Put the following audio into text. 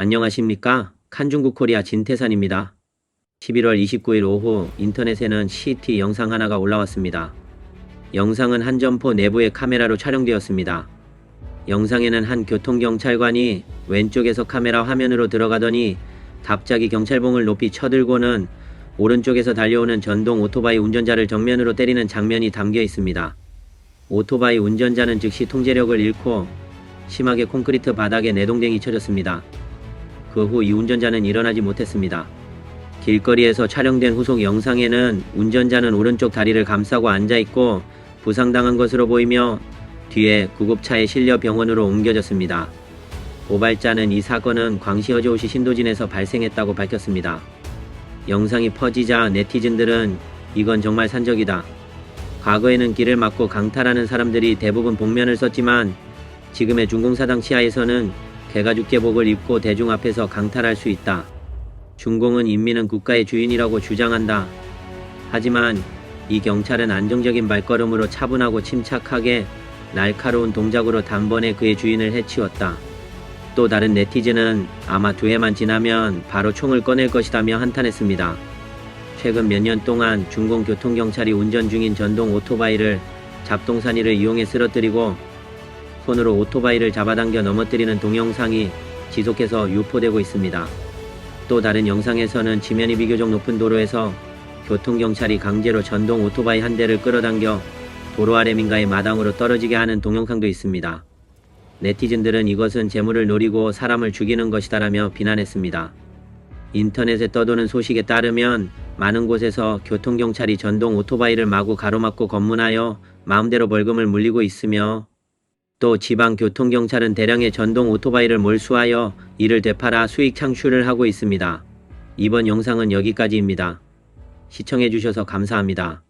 안녕하십니까? 칸중국 코리아 진태산입니다. 11월 29일 오후 인터넷에는 CT 영상 하나가 올라왔습니다. 영상은 한 점포 내부의 카메라로 촬영되었습니다. 영상에는 한 교통경찰관이 왼쪽에서 카메라 화면으로 들어가더니 갑자기 경찰봉을 높이 쳐들고는 오른쪽에서 달려오는 전동 오토바이 운전자를 정면으로 때리는 장면이 담겨 있습니다. 오토바이 운전자는 즉시 통제력을 잃고 심하게 콘크리트 바닥에 내동댕이 쳐졌습니다. 그 후 이 운전자는 일어나지 못했습니다. 길거리에서 촬영된 후속 영상에는 운전자는 오른쪽 다리를 감싸고 앉아 있고 부상당한 것으로 보이며 뒤에 구급차에 실려 병원으로 옮겨졌습니다. 고발자는 이 사건은 광시 어저우시 신도진에서 발생했다고 밝혔습니다. 영상이 퍼지자 네티즌들은 이건 정말 산적이다. 과거에는 길을 막고 강탈하는 사람들이 대부분 복면을 썼지만 지금의 중공사당 치하에서는 개가죽제복을 입고 대중 앞에서 강탈할 수 있다. 중공은 인민은 국가의 주인이라고 주장한다. 하지만 이 경찰은 안정적인 발걸음으로 차분하고 침착하게 날카로운 동작으로 단번에 그의 주인을 해치웠다. 또 다른 네티즌은 아마 두 해만 지나면 바로 총을 꺼낼 것이다며 한탄했습니다. 최근 몇 년 동안 중공 교통경찰이 운전 중인 전동 오토바이를 잡동사니를 이용해 쓰러뜨리고 손으로 오토바이를 잡아당겨 넘어뜨리는 동영상이 지속해서 유포되고 있습니다. 또 다른 영상에서는 지면이 비교적 높은 도로에서 교통경찰이 강제로 전동 오토바이 한 대를 끌어당겨 도로 아래 민가의 마당으로 떨어지게 하는 동영상도 있습니다. 네티즌들은 이것은 재물을 노리고 사람을 죽이는 것이다라며 비난했습니다. 인터넷에 떠도는 소식에 따르면 많은 곳에서 교통경찰이 전동 오토바이를 마구 가로막고 검문하여 마음대로 벌금을 물리고 있으며 또 지방 교통경찰은 대량의 전동 오토바이를 몰수하여 이를 되팔아 수익 창출을 하고 있습니다. 이번 영상은 여기까지입니다. 시청해주셔서 감사합니다.